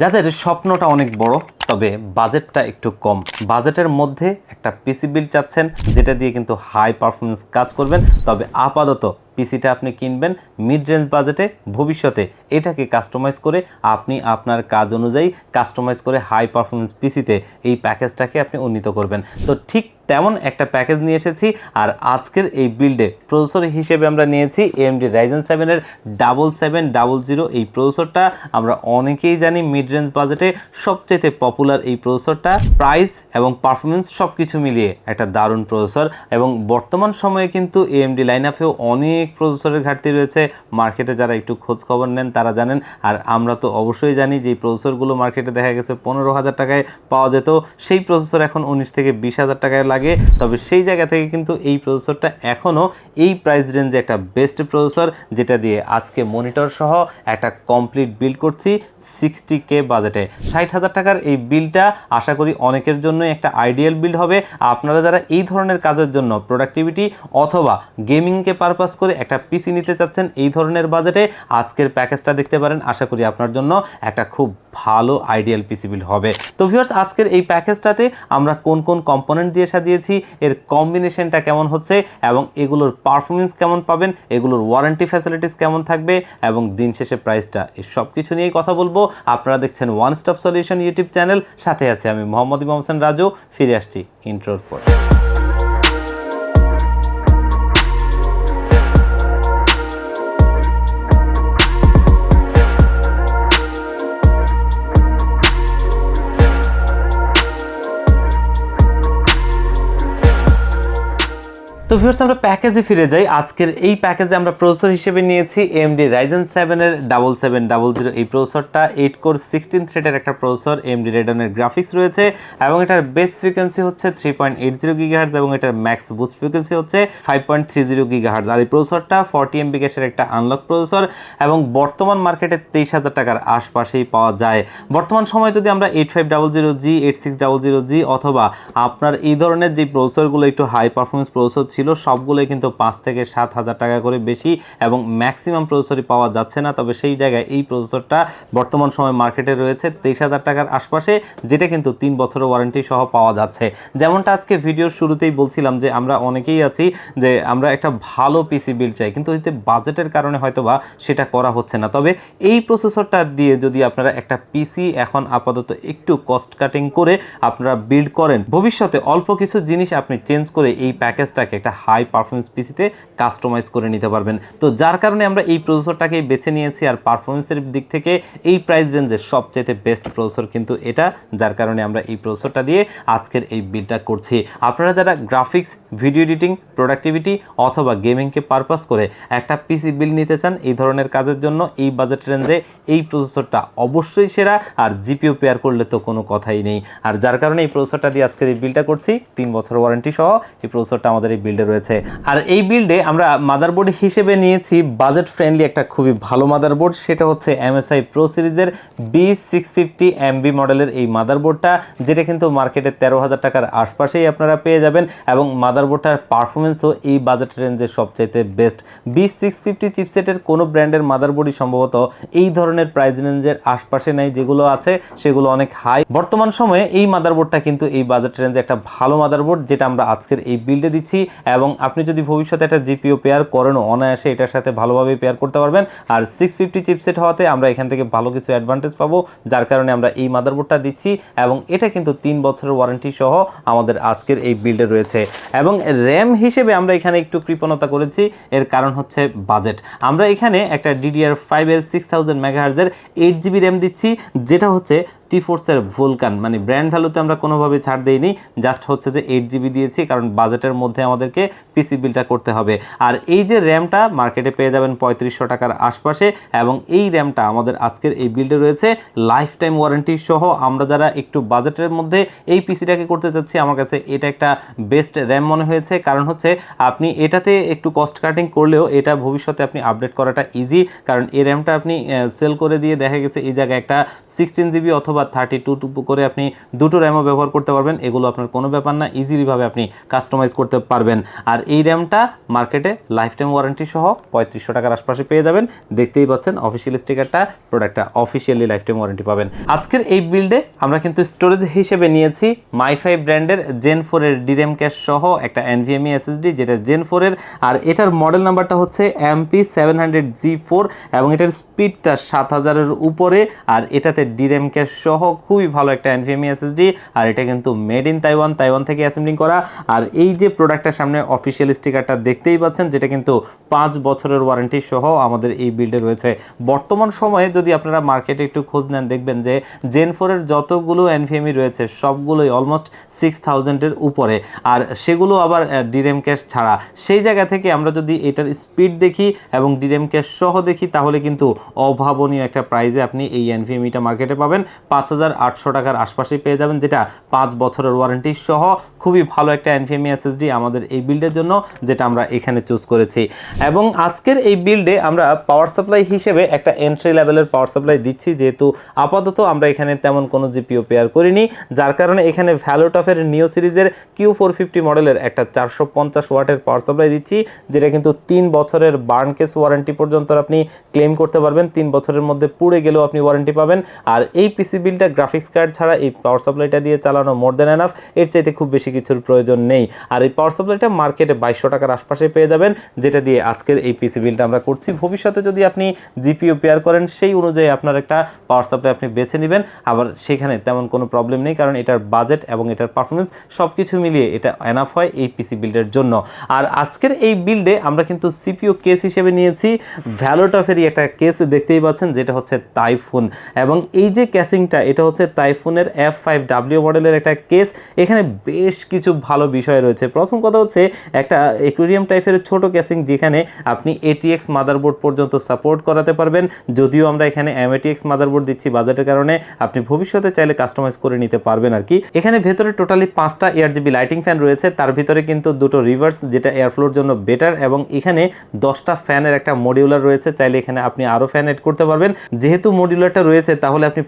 যাদের স্বপ্নটা অনেক বড়, তবে বাজেটটা একটু কম। বাজেটের মধ্যে একটা পিসি বিল চাচ্ছেন, যেটা দিয়ে কিন্তু হাই পারফরমেন্স কাজ করবেন। তবে আপাতত পিসিটা আপনি কিনবেন মিড রেঞ্জ বাজেটে ভবিষ্যতে এটাকে কাস্টমাইজ করে আপনি আপনার কাজ অনুযায়ী কাস্টমাইজ করে হাই পারফরমেন্স পিসিতে এই প্যাকেজটাকে আপনি উন্নীত করবেন। তো ঠিক তেমন একটা প্যাকেজ নিয়ে এসেছি আর আজকের এই বিল্ডে প্রসেসর হিসেবে আমরা নিয়েছি এমডি রাইজেন সেভেনের ডাবল সেভেন ডাবল জিরো এই প্রসেসরটা আমরা অনেকেই জানি মিড রেঞ্জ বাজেটে সবচেয়ে পপুলার এই প্রসেসরটা প্রাইস এবং পারফরমেন্স সব কিছু মিলিয়ে একটা দারুণ প্রসেসর এবং বর্তমান সময়ে কিন্তু এএমডি লাইন আপেও অনেক প্রসেসরের ঘাটতি রয়েছে। মার্কেটে যারা একটু খোঁজ খবর নেন তারা জানেন। আর আমরা তো অবশ্যই জানি যে প্রসেসরগুলো মার্কেটে দেখা গেছে পনেরো হাজার টাকায় পাওয়া যেত। সেই প্রসেসর এখন উনিশ থেকে বিশ হাজার টাকায় লাগে। তবে সেই জায়গা থেকে কিন্তু এই প্রসেসরটা এখনও এই প্রাইস রেঞ্জে একটা বেস্ট প্রসেসর যেটা দিয়ে আজকে মনিটর সহ একটা কমপ্লিট বিল্ড করছি সিক্সটি কে বাজেটে ষাট হাজার টাকার এই বিলটা আশা করি অনেকের জন্যই একটা আইডিয়াল বিল্ড হবে। আপনারা যারা এই ধরনের কাজের জন্য প্রোডাক্টিভিটি অথবা গেমিংকে পারপাস করে একটা পিসি নিতে চাচ্ছেন এই ধরনের বাজেটে আজকের প্যাকেজটা দেখতে পারেন, আশা করি আপনার জন্য একটা খুব ভালো আইডিয়াল পিসিবিল হবে। তো ভিউয়ার্স আজকের এই প্যাকেজটাতে আমরা কোন কোন কম্পোনেন্ট দিয়ে সাজিয়েছি, এর কম্বিনেশনটা কেমন হচ্ছে এবং এগুলোর পারফরমেন্স কেমন পাবেন, এগুলোর ওয়ারেন্টি ফ্যাসিলিটিস কেমন থাকবে এবং দিন শেষে প্রাইসটা এই সব কিছু নিয়েই কথা বলব। আপনারা দেখছেন one stop solution YouTube channel সাথে আছে আমি মোহাম্মদ ইমাম হোসেন রাজু, ফিরে আসছি ইন্ট্রোর পর। তো ভিউয়ার্স আমরা প্যাকেজে ফিরে যাই। আজকের এই প্যাকেজে আমরা প্রসেসর হিসেবে নিয়েছি এমডি রাইজেন সেভেনের ডাবল সেভেন ডাবল জিরো এই প্রসেসরটা এইট কোর সিক্সটিন থ্রেডের একটা প্রসেসর এমডি রেডনের গ্রাফিক্স রয়েছে এবং এটার বেস ফ্রিকোয়েন্সি হচ্ছে three point eight zero gigahertz এবং এটার ম্যাক্স বুস্ট ফ্রিকোয়েন্সি হচ্ছে five point three zero gigahertz আর এই প্রসেসরটা ফর্টি এমবি গ্যাসের একটা আনলক প্রসেসর এবং বর্তমান মার্কেটে তেইশ হাজার টাকার আশপাশেই পাওয়া যায়। বর্তমান সময়ে যদি আমরা eight five double zero G eight six double zero G অথবা আপনার এই ধরনের যে প্রসেসরগুলো একটু হাই পারফরমেন্স প্রসেসর ছিল সবগুলোই কিন্তু পাঁচ থেকে সাত হাজার টাকা করে বেশি এবং ম্যাক্সিমাম প্রসেসরই পাওয়া যাচ্ছে না। তবে সেই জায়গায় এই প্রসেসরটা বর্তমান সময় মার্কেটে রয়েছে তেইশ হাজার টাকার আশপাশে, যেটা কিন্তু তিন বছরের ওয়ারেন্টি সহ পাওয়া যাচ্ছে। যেমনটা আজকে ভিডিওর শুরুতেই বলছিলাম যে, আমরা অনেকেই আছি যে, আমরা একটা ভালো পিসি বিল্ড চাই, কিন্তু হয়তো বাজেটের কারণে হয়তো বা সেটা করা হচ্ছে না। তবে এই প্রসেসরটা দিয়ে যদি আপনারা একটা পিসি এখন আপাতত একটু কস্ট কাটিং করে আপনারা বিল্ড করেন, ভবিষ্যতে অল্প কিছু জিনিস আপনি চেঞ্জ করে এই প্যাকেজটাকে একটা হাই পারফরমেন্স পিসিতে কাস্টমাইজ করে নিতে পারবেন। তো যার কারণে আমরা এই প্রসেসরটাকেই বেছে নিয়েছি আর পারফরমেন্সের দিক থেকে এই প্রাইস রেঞ্জের সবচেয়ে বেস্ট প্রসেসর কিন্তু এটা, যার কারণে আমরা এই প্রসেসরটা দিয়ে আজকের এই বিলটা করছি। আপনারা যারা গ্রাফিক্স, ভিডিও এডিটিং, প্রোডাক্টিভিটি অথবা গেমিংকে পারপাস করে একটা পিসি বিল নিতে চান এই ধরনের কাজের জন্য এই বাজেট রেঞ্জে এই প্রসেসরটা অবশ্যই সেরা আর জিপিও পেয়ার করলে তো কোনো কথাই নেই। আর যার কারণে এই প্রসেসরটা দিয়ে আজকের এই বিলটা করছি, তিন বছর ওয়ারেন্টি সহ এই প্রসেসরটা আমাদের এই বিল্ডে রয়েছে। আর এই বিল্ডে আমরা মাদারবোর্ড হিসেবে নিয়েছি বাজেট ফ্রেন্ডলি একটা খুবই ভালো মাদারবোর্ড সেটা হচ্ছে এমএসআই প্রো সিরিজের বি সিক্স ফিফটি এমবি মডেলের এই মাদারবোর্ডটা যেটা কিন্তু মার্কেটে তেরো হাজার টাকার আশপাশেই আপনারা পেয়ে যাবেন এবং মাদারবোর্ডটার পারফরমেন্সও এই বাজেট রেঞ্জের সবচাইতে বেস্ট বি সিক্স ফিফটি চিপসেটের কোনো ব্র্যান্ডের মাদারবোর্ডই সম্ভবত এই ধরনের প্রাইস রেঞ্জের আশপাশে নেই, যেগুলো আছে সেগুলো অনেক হাই বর্তমান সময়ে এই মাদারবোর্ডটা কিন্তু এই বাজেট রেঞ্জে একটা ভালো মাদারবোর্ড যেটা আমরা আজকের এই বিল্ডে দিচ্ছি। এবং আপনি যদি ভবিষ্যতে একটা জিপিও পেয়ার করেনও অনায়াসে এটার সাথে ভালোভাবে পেয়ার করতে পারবেন। আর সিক্স ফিফটি চিপসেট হওয়াতে আমরা এখান থেকে ভালো কিছু অ্যাডভান্টেজ পাবো, যার কারণে আমরা এই মাদারবোর্ডটা দিচ্ছি এবং এটা কিন্তু তিন বছরের ওয়ারেন্টি সহ আমাদের আজকের এই বিল্ডে রয়েছে। এবং র্যাম হিসেবে আমরা এখানে একটু কৃপণতা করেছি, এর কারণ হচ্ছে বাজেট আমরা এখানে একটা ডিডিআর ফাইভের সিক্স থাউজেন্ড মেগাহার্জের এইট জিবি র্যাম দিচ্ছি, যেটা হচ্ছে টি ফোর্সের ভোলকান। মানে ব্র্যান্ড ভ্যালুতে আমরা কোনোভাবে ছাড় দেইনি জাস্ট হচ্ছে যে এইট জিবি দিয়েছি, কারণ বাজেটের মধ্যে আমাদেরকে পিসি বিলটা করতে হবে। আর এই যে র্যামটা মার্কেটে পেয়ে যাবেন পঁয়ত্রিশশো টাকার আশপাশে, এবং এই র্যামটা আমাদের আজকের এই বিল্ডে রয়েছে লাইফ টাইম ওয়ারেন্টি সহ। আমরা যারা একটু বাজেটের মধ্যে এই পিসিটাকে করতে চাচ্ছি, আমার কাছে এটা একটা বেস্ট র্যাম মনে হয়েছে। কারণ হচ্ছে, আপনি এটাতে একটু কস্ট কাটিং করলেও এটা ভবিষ্যতে আপনি আপডেট করাটা ইজি কারণ এই র্যামটা আপনি সেল করে দিয়ে দেখা গেছে এই জায়গায় একটা সিক্সটিন জিবি অথবা বা থার্টি টু করে আপনি দুটো র্যামও ব্যবহার করতে পারবেন। এগুলো আপনার কোনো ব্যাপার না ইজিলিভাবে আপনি কাস্টমাইজ করতে পারবেন। আর এই র্যামটা মার্কেটে লাইফ টাইম ওয়ারেন্টি সহ পঁয়ত্রিশশো টাকার আশপাশে পেয়ে যাবেন। দেখতেই পাচ্ছেন অফিসিয়াল স্টিকারটা প্রোডাক্টটা অফিসিয়ালি লাইফ টাইম ওয়ারেন্টি পাবেন। আজকের এই বিল্ডে আমরা কিন্তু স্টোরেজ হিসেবে নিয়েছি মাইফাই ব্র্যান্ডের জেন ফোরের ডিরেম ক্যাশ সহ একটা এনভিএমই এসএসডি যেটা জেন ফোরের আর এটার মডেল নাম্বারটা হচ্ছে MP seven hundred G four এবং এটার স্পিডটা সাত হাজারের উপরে। আর এটাতে ডিরেম ক্যাশ সহ খুবই ভালো একটা এনভিএমই এসএসডি আর এটা কিন্তু মেড ইন তাইওয়ান তাইওয়ান থেকে অ্যাসেম্বলিং করা। আর এই যে প্রোডাক্টটার সামনে অফিসিয়াল স্টিকারটা দেখতেই পাচ্ছেন, যেটা কিন্তু পাঁচ বছরের ওয়ারেন্টি সহ আমাদের এই বিল্ডে রয়েছে। বর্তমান সময়ে যদি আপনারা মার্কেটে একটু খোঁজ নেন, দেখবেন যে জেন ফোরের যতগুলো এনভিএমই রয়েছে, সবগুলোই অলমোস্ট সিক্স থাউজেন্ডের উপরে। আর সেগুলো আবার ডিরেম ক্যাশ ছাড়া। সেই জায়গা থেকে আমরা যদি এটার স্পিড দেখি এবং ডিরেম ক্যাশ সহ দেখি, তাহলে কিন্তু অভাবনীয় একটা প্রাইজে আপনি এই এনভিএমইটা মার্কেটে পাবেন। পাঁচ হাজার আটশো টাকার আশপাশে পেয়ে যাবেন, যেটা পাঁচ বছরের ওয়ারেন্টি সহ খুবই ভালো একটা এনভিএমই এসএসডি আমাদের এই বিল্ডের জন্য, যেটা আমরা এখানে চুজ করেছি। এবং আজকের এই বিল্ডে আমরা পাওয়ার সাপ্লাই হিসেবে একটা এন্ট্রি লেভেলের পাওয়ার সাপ্লাই দিচ্ছি, যেহেতু আপাতত আমরা এখানে তেমন কোনো জিপিও পেয়ার করিনি, যার কারণে এখানে ভ্যালোটফের নিও সিরিজের কিউ ফোর ফিফটি মডেলের একটা চারশো পঞ্চাশ ওয়াটের পাওয়ার সাপ্লাই দিচ্ছি, যেটা কিন্তু তিন বছরের বার্ন কেস ওয়ারেন্টি পর্যন্ত আপনি ক্লেম করতে পারবেন, তিন বছরের মধ্যে পুড়ে গেলেও আপনি ওয়ারেন্টি পাবেন। আর এই পিসি বিলটা গ্রাফিক্স কার্ড ছাড়া এই পাওয়ার সাপ্লাইটা দিয়ে চালানো মোর দেন এনাফ এর চাইতে খুব বেশি কিছুর প্রয়োজন নেই। আর এই পাওয়ার সাপ্লাইটা মার্কেটে বাইশশো টাকার আশপাশে পেয়ে যাবেন, যেটা দিয়ে আজকের এই পিসি বিলটা আমরা করছি। ভবিষ্যতে যদি আপনি জিপিও পেয়ার করেন, সেই অনুযায়ী আপনার একটা পাওয়ার সাপ্লাই আপনি বেছে নেবেন। আবার সেখানে তেমন কোনো প্রবলেম নেই, কারণ এটার বাজেট এবং এটার পারফরমেন্স সব কিছু মিলিয়ে এটা এনাফ হয় এই পিসি বিল্ডের জন্য। আর আজকের এই বিল্ডে আমরা কিন্তু সিপিও কেস হিসেবে নিয়েছি। ভ্যালোটফেরই একটা কেস দেখতেই পাচ্ছেন, যেটা হচ্ছে তাইফুন এবং এই যে ক্যাসিংটা এটা হচ্ছে তাইফুনের এফ ফাইভ ডাব্লিউ মডেলের একটা কেস এখানে বেশ কিছু ভালো বিষয় রয়েছে। প্রথম কথা হচ্ছে একটা একুরিয়াম টাইপের ছোট ক্যাসিং যেখানে আপনি এটিএক্স মাদারবোর্ড পর্যন্ত সাপোর্ট করাতে পারবেন। যদিও আমরা এখানে এমএটিএক্স মাদারবোর্ড দিচ্ছি বাজেটের কারণে, আপনি ভবিষ্যতে চাইলে কাস্টমাইজ করে নিতে পারবেন আর কি। এখানে ভেতরে টোটালি পাঁচটা এয়ার জিবি লাইটিং ফ্যান রয়েছে। তার ভিতরে কিন্তু দুটো রিভার্স যেটা এয়ারফ্লোর জন্য বেটার এবং এখানে দশটা ফ্যানের একটা মডিউলার রয়েছে। চাইলে এখানে আপনি আরও ফ্যান এড করতে পারবেন। যেহেতু মডিউলারটা রয়েছে, তাহলে আপনি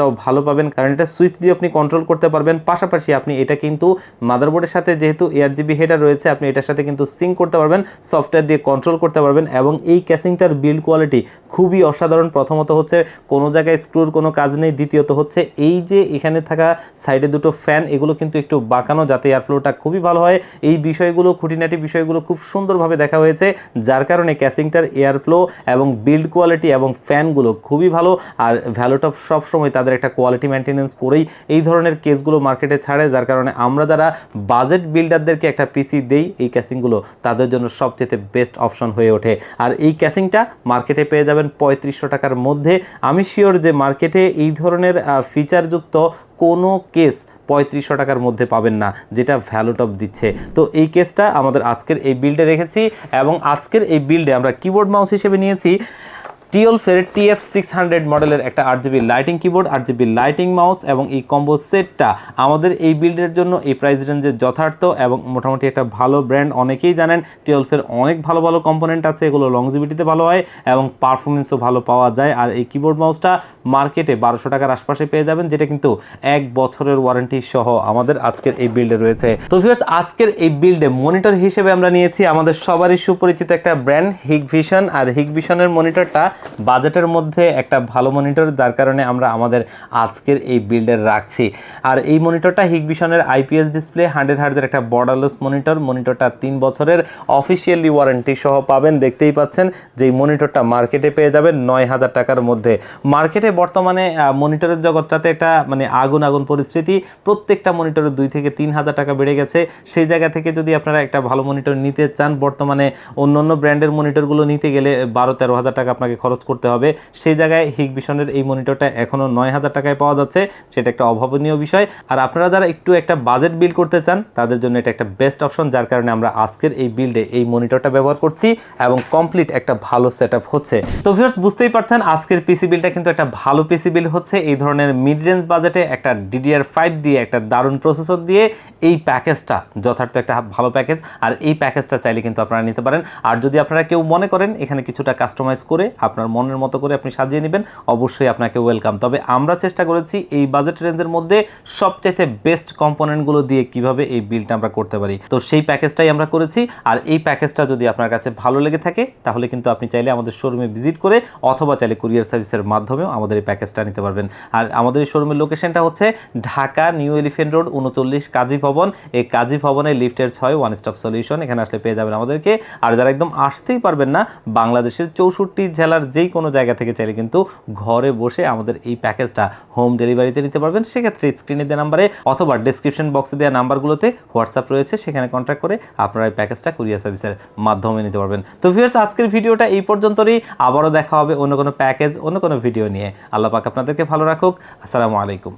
পারফরমেন্সটাও ভালো পাবেন এটা সুইচ দিয়ে আপনি কন্ট্রোল করতে পারবেন। পাশাপাশি আপনি এটা কিন্তু মাদারবোর্ডের সাথে যেহেতু এয়ার জিবি হেডার রয়েছে, আপনি এটার সাথে কিন্তু সিঙ্ক করতে পারবেন সফটওয়্যার দিয়ে কন্ট্রোল করতে পারবেন এবং এই ক্যাসিংটার বিল্ড কোয়ালিটি খুবই অসাধারণ। প্রথমত হচ্ছে কোনো জায়গায় স্ক্রুর কোনো কাজ নেই, দ্বিতীয়ত হচ্ছে এই যে এখানে থাকা সাইডে দুটো ফ্যান এগুলো কিন্তু একটু বাঁকানো যাতে এয়ারফ্লোটা খুবই ভালো হয়। এই বিষয়গুলো, খুঁটিনাটি বিষয়গুলো খুব সুন্দরভাবে দেখা হয়েছে, যার কারণে ক্যাসিংটার এয়ারফ্লো এবং বিল্ড কোয়ালিটি এবং ফ্যানগুলো খুবই ভালো। আর ভ্যালোটপ সবসময় তাদের একটা কোয়ালিটি মেনটেনেন্স করেই এই ধরনের কেসগুলো মার্কেটে ছাড়ে, যার কারণে আমরা যারা বাজেট বিল্ডারদেরকে একটা পিসি দেই, এই ক্যাসিংগুলো তাদের জন্য সবচেয়ে বেস্ট অপশন হয়ে ওঠে। আর এই ক্যাসিংটা মার্কেটে পেয়ে যাবেন পঁয়ত্রিশশো টাকার মধ্যে। আমি শিওর যে মার্কেটে এই ধরনের ফিচারযুক্ত কোনো কেস পঁয়ত্রিশশো টাকার মধ্যে পাবেন না, যেটা ভ্যালুটপ দিচ্ছে। তো এই কেসটা আমাদের আজকের এই বিল্ডে রেখেছি এবং আজকের এই বিল্ডে আমরা কিবোর্ড মাউস হিসেবে নিয়েছি। টিওলফের টিএফ সিক্স হান্ড্রেড মডেলের একটা আট জিবি লাইটিং কিবোর্ড আট জিবি লাইটিং মাউস এবং এই কম্বো সেটটা আমাদের এই বিল্ডের জন্য এই প্রাইস রেঞ্জে যথার্থ এবং মোটামুটি একটা ভালো ব্র্যান্ড অনেকেই জানেন। টিওলফের অনেক ভালো ভালো কম্পোনেন্ট আছে, এগুলো লংজিবিটিতে ভালো হয় এবং পারফরমেন্সও ভালো পাওয়া যায়। আর এই কিবোর্ড মাউসটা মার্কেটে বারোশো টাকার আশপাশে পেয়ে যাবেন, যেটা কিন্তু এক বছরের ওয়ারেন্টি সহ আমাদের আজকের এই বিল্ডে রয়েছে। তো ভিউয়ার্স আজকের এই বিল্ডে মনিটর হিসেবে আমরা নিয়েছি আমাদের সবারই সুপরিচিত একটা ব্র্যান্ড হিগ ভিশন আর হিগ ভিশনের মনিটরটা বাজেটের মধ্যে একটা ভালো মনিটর, যার কারণে আমরা আমাদের আজকের এই বিল্ডের রাখছি। আর এই মনিটরটা হিগ ভিশনের আইপিএস ডিসপ্লে, হান্ড্রেড হার্জের একটা বর্ডারলেস মনিটর। মনিটরটা তিন বছরের অফিসিয়ালি ওয়ারেন্টি সহ পাবেন। দেখতেই পাচ্ছেন যে মনিটরটা মার্কেটে পেয়ে যাবেন নয় হাজার টাকার মধ্যে। মার্কেটে বর্তমানে মনিটরের জগৎটাতে একটা মানে আগুন আগুন পরিস্থিতি। প্রত্যেকটা মনিটরের দুই থেকে তিন হাজার টাকা বেড়ে গেছে। সেই জায়গা থেকে যদি আপনারা একটা ভালো মনিটর নিতে চান, বর্তমানে অন্য অন্য ব্র্যান্ডের মনিটরগুলো নিতে গেলে বারো তেরো হাজার টাকা আপনাকে খরচ করতে হবে। সেই জায়গায় হিগ ভিশনের এই মনিটরটা এখনও নয় হাজার টাকায় পাওয়া যাচ্ছে, সেটা একটা অভাবনীয় বিষয়। আর আপনারা যারা একটু একটা বাজেট বিল করতে চান, তাদের জন্য এটা একটা বেস্ট অপশন যার কারণে আমরা আজকের এই বিল্ডে এই মনিটরটা ব্যবহার করছি এবং কমপ্লিট একটা ভালো সেট হচ্ছে। তো ভিউয়ার্স বুঝতেই পারছেন, আজকের পিসি বিলটা কিন্তু একটা ভালো পিসি বিল হচ্ছে। এই ধরনের মিড রেঞ্জ বাজেটে একটা ডিডিআর ফাইভ দিয়ে একটা দারুণ প্রসেসর দিয়ে এই প্যাকেজটা যথার্থ একটা ভালো প্যাকেজ আর এই প্যাকেজটা চাইলে কিন্তু আপনারা নিতে পারেন। আর যদি আপনারা কেউ মনে করেন এখানে কিছুটা কাস্টমাইজ করে আপনারা আপনার মনের মতো করে আপনি সাজিয়ে নেবেন, অবশ্যই আপনাকে ওয়েলকাম। তবে আমরা চেষ্টা করেছি এই বাজেট রেঞ্জের মধ্যে সবচাইতে বেস্ট কম্পোনেন্টগুলো দিয়ে কীভাবে এই বিলটা আমরা করতে পারি। তো সেই প্যাকেজটাই আমরা করেছি, আর এই প্যাকেজটা যদি আপনার কাছে ভালো লেগে থাকে, তাহলে কিন্তু আপনি চাইলে আমাদের শোরুমে ভিজিট করে, অথবা চাইলে কুরিয়ার সার্ভিসের মাধ্যমেও আমাদের এই প্যাকেজটা নিতে পারবেন। আর আমাদের এই শোরুমের লোকেশনটা হচ্ছে ঢাকা নিউ এলিফেন্ট রোড, উনচল্লিশ কাজী ভবন। এই কাজী ভবনে লিফটের ছয় ওয়ান স্টপ সলিউশন এখানে আসলে পেয়ে যাবেন আমাদেরকে। আর যারা একদম আসতেই পারবেন না, বাংলাদেশের চৌষট্টি জেলার যেই কোনো জায়গা থেকে চাইলে কিন্তু ঘরে বসে আমাদের এই প্যাকেজটা হোম ডেলিভারিতে নিতে পারবেন। সেক্ষেত্রে স্ক্রিনে দেওয়া নাম্বারে অথবা ডিসক্রিপশন বক্সে দেওয়া নাম্বারগুলোতে হোয়াটসঅ্যাপ রয়েছে, সেখানে কন্ট্যাক্ট করে আপনারা এই প্যাকেজটা কুরিয়ার সার্ভিসের মাধ্যমে নিতে পারবেন। তো ভিউয়ার্স আজকের ভিডিওটা এই পর্যন্তই। আবারও দেখা হবে অন্য কোনো প্যাকেজ অন্য কোনো ভিডিও নিয়ে। আল্লাহ পাক আপনাদেরকে ভালো রাখুক। আসসালামু আলাইকুম।